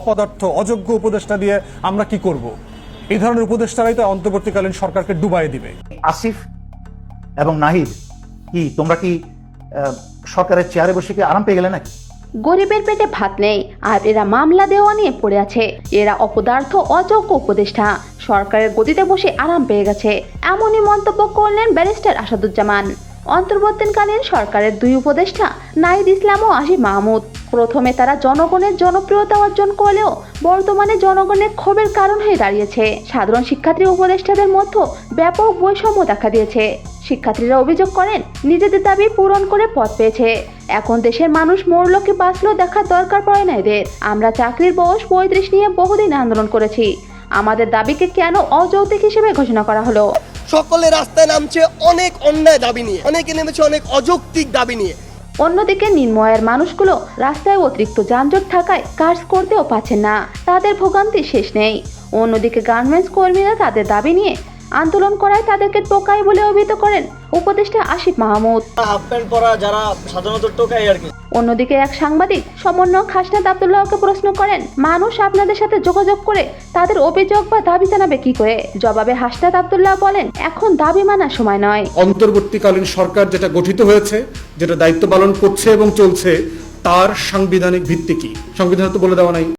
অপদার্থ অযোগ্য উপদেষ্টা দিয়ে আমরা কি করব? এই ধরনের উপদেষ্টারাই তো অন্তর্বর্তীকালীন সরকারকে ডুবাই দিবে। আসিফ এবং নাহিদ কি তোমরা কি সরকারের চেয়ারে বসে কি আরাম পেয়ে গেলে নাকি? গরিবের পেটে ভাত নেই আর এরা মামলা দেওয়া নিয়ে পড়ে আছে। এরা অপদার্থ অযোগ্য উপদেষ্টা। সরকারের গতিতে বসে আরাম পেয়ে গেছে। এমনই মন্তব্য করলেন ব্যারিস্টার আসাদুজ্জামান। অন্তর্বর্তীকালীন সরকারের দুই উপদেষ্টা নাইদ ইসলাম ও আসিফ মাহমুদ। প্রথমে তারা জনগণের জনপ্রিয়তা অর্জন করলেও বর্তমানে জনগণের ক্ষোভের কারণ হয়ে দাঁড়িয়েছে। সাধারণ শিক্ষার্থী উপদেষ্টাদের মধ্যে ব্যাপক বৈষম্য দেখা দিয়েছে। শিক্ষার্থীরা অভিযোগ করেন, নিজেদের দাবি পূরণ করে পথ পেয়েছে। এখন দেশের মানুষ মরল কি বাঁচলো দেখার দরকার পড়ে না এদের। আমরা চাকরির বয়স পঁয়ত্রিশ নিয়ে বহুদিন আন্দোলন করেছি। আমাদের দাবিকে কেন অযৌক্তিক হিসেবে ঘোষণা করা হলো? সকলে রাস্তায় নামছে অনেক অন্যায় দাবি নিয়ে। অনেকে নেমেছে অনেক অযৌক্তিক দাবি নিয়ে। অন্যদিকে নির্ময়ের মানুষগুলো রাস্তায় অতিরিক্ত যানজট থাকায় কাজ করতেও পারছে না। তাদের ভোগান্তি শেষ নেই। অন্যদিকে গার্মেন্টস কর্মীরা তাদের দাবি নিয়ে আন্দোলন করায় তাদেরকে টোকাই বলে অভিহিত করেন উপদেষ্টা আসিফ মাহমুদ। হাফ প্যান্ট পরা যারা সাধারণত টোকাই আর কি। অন্যদিকে এক সাংবাদিক সমন্বয়ক হাসনাত আবদুল্লাহকে প্রশ্ন করেন মানুষ আপনাদের সাথে যোগাযোগ করে তাদের অভিযোগ বা দাবি জানাবে কি করে? জবাবে হাসনাত আবদুল্লাহ বলেন এখন দাবি মানার সময় নয়। অন্তর্বর্তীকালীন সরকার যেটা গঠিত হয়েছে যেটা দায়িত্ব পালন করছে এবং চলছে তার সাংবিধানিক ভিত্তি কি? সংবিধান তো বলে দেওয়া নাই।